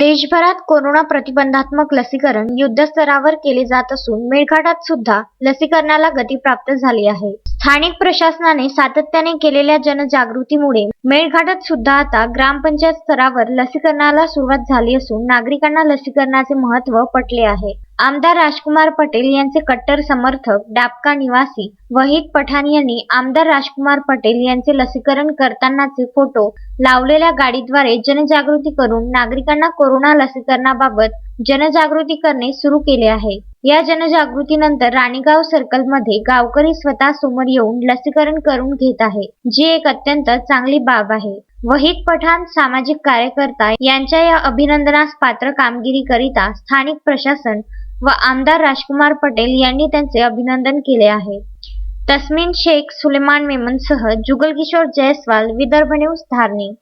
देशभरात कोरोना प्रतिबंधात्मक लसीकरण युद्धस्तरावर केले जात असून मेळघाटात सुद्धा लसीकरणाला गती प्राप्त झाली आहे. स्थानिक प्रशासनाने सातत्याने केलेल्या जनजागृतीमुळे मेळघाटात सुद्धा आता ग्रामपंचायत स्तरावर लसीकरणाला सुरुवात झाली असून नागरिकांना लसीकरणाचे महत्त्व पटले आहे. आमदार राजकुमार पटेल यांचे कट्टर समर्थक डाबका निवासी वहीद पठाण यांनी आमदार राजकुमार पटेल यांचे लसीकरण करतानाचे फोटो लावलेल्या गाडीद्वारे जनजागृती करून नागरिकांना कोरोना लसीकरणाबाबत जनजागृती करणे सुरू केले आहे. या जनजागृतीनंतर राणीगाव सर्कलमध्ये गावकरी स्वतः समोर येऊन लसीकरण करून घेत आहे जी एक अत्यंत चांगली बाब आहे. वहीद पठाण सामाजिक कार्यकर्ता यांच्या या अभिनंदनास पात्र कामगिरीकरिता स्थानिक प्रशासन व आमदार राजकुमार पटेल यांनी त्यांचे अभिनंदन केले आहे. तस्मिन शेख सुलेमान मेमनसह जुगल किशोर जयस्वाल विदर्भ न्यूज धारणी.